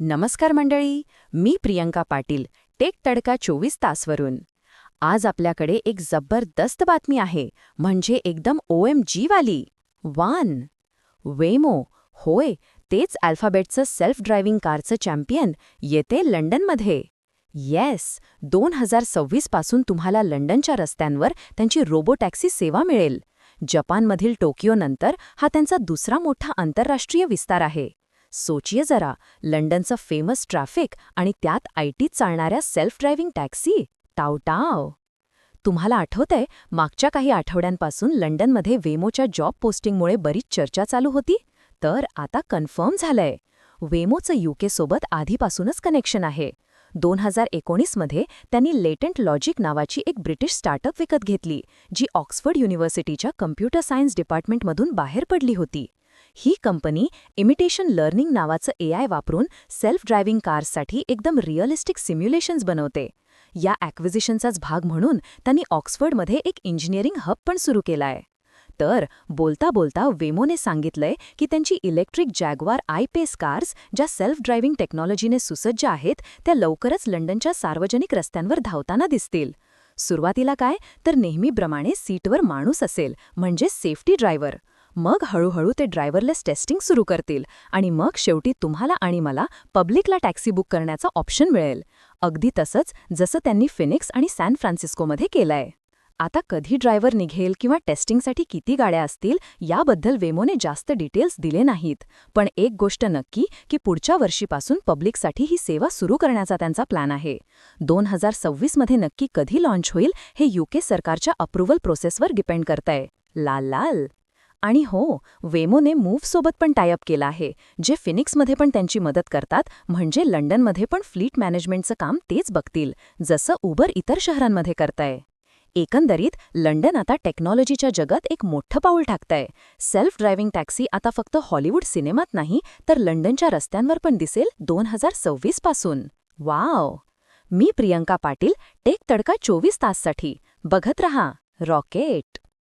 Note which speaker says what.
Speaker 1: नमस्कार मंडळी मी प्रियंका पाटील टेक तडका चोवीस तासवरून. आज आपल्याकडे एक जबरदस्त बातमी आहे म्हणजे एकदम ओ एम जीवाली वान. वेमो होय तेच अल्फाबेटचं सेल्फ ड्रायव्हिंग कारचं चॅम्पियन येते लंडनमध्ये. येस दोन हजार सव्वीसपासून तुम्हाला लंडनच्या रस्त्यांवर त्यांची रोबो टॅक्सी सेवा मिळेल. जपानमधील टोकियोनंतर हा त्यांचा दुसरा मोठा आंतरराष्ट्रीय विस्तार आहे. सोचिये जरा लंडनचं फेमस ट्रॅफिक आणि त्यात आयटीत चालणाऱ्या सेल्फ ड्रायव्हिंग टॅक्सी टावटाव तुम्हाला आठवतंय मागच्या काही आठवड्यांपासून लंडनमध्ये वेमोच्या जॉब पोस्टिंगमुळे बरीच चर्चा चालू होती? तर आता कन्फर्म झालंय. वेमोचं यूकेसोबत आधीपासूनच कनेक्शन आहे. दोन हजार एकोणीसमध्ये त्यांनी लेटंट लॉजिक नावाची एक ब्रिटिश स्टार्टअप विकत घेतली जी ऑक्सफर्ड युनिव्हर्सिटीच्या कम्प्युटर सायन्स डिपार्टमेंटमधून बाहेर पडली होती. ही कंपनी इमिटेशन लर्निंग नावाचं एआय वापरून सेल्फ ड्रायव्हिंग कार्ससाठी एकदम रिअलिस्टिक सिम्युलेशन्स बनवते. या ॲक्विजिशनचाच भाग म्हणून त्यांनी ऑक्सफर्डमध्ये एक इंजिनिअरिंग हब पण सुरू केलाय. तर बोलता बोलता वेमोने सांगितलंय की त्यांची electric Jaguar I Pace cars ज्या सेल्फ ड्रायव्हिंग टेक्नॉलॉजीने सुसज्ज आहेत त्या लवकरच लंडनच्या सार्वजनिक रस्त्यांवर धावताना दिसतील. सुरुवातीला काय? तर नेहमीप्रमाणे सीटवर माणूस असेल म्हणजे सेफ्टी ड्रायव्हर मग हळूहळू ते ड्रायव्हरलेस टेस्टिंग सुरू करतील आणि मग शेवटी तुम्हाला आणि मला पब्लिकला टॅक्सी बुक करण्याचा ऑप्शन मिळेल. अगदी तसंच जसं त्यांनी फिनिक्स आणि सॅन फ्रान्सिस्कोमध्ये केलंय. आता कधी ड्रायव्हर निघेल किंवा टेस्टिंगसाठी किती गाड्या असतील याबद्दल वेमोने जास्त डिटेल्स दिले नाहीत. पण एक गोष्ट नक्की की पुढच्या वर्षीपासून पब्लिकसाठी ही सेवा सुरू करण्याचा त्यांचा प्लॅन आहे. दोन हजार सव्वीसमध्ये नक्की कधी लॉन्च होईल हे युके सरकारच्या अप्रुव्हल प्रोसेसवर डिपेंड करतंय. लाल लाल. आणि हो वेमोने मूव्हसोबत पण टायअप केला आहे जे फिनिक्समध्ये पण त्यांची मदत करतात म्हणजे लंडनमध्ये पण फ्लीट मॅनेजमेंटचं काम तेच बघतील जसं उबर इतर शहरांमध्ये करतंय. एकंदरीत लंडन आता टेक्नॉलॉजीच्या जगात एक मोठं पाऊल टाकतंय. सेल्फ ड्रायव्हिंग टॅक्सी आता फक्त हॉलिवूड सिनेमात नाही तर लंडनच्या रस्त्यांवर पण दिसेल दोन हजार सव्वीसपासून. वाव! मी प्रियंका पाटील टेक तडका चोवीस ताससाठी. बघत रहा. रॉकेट.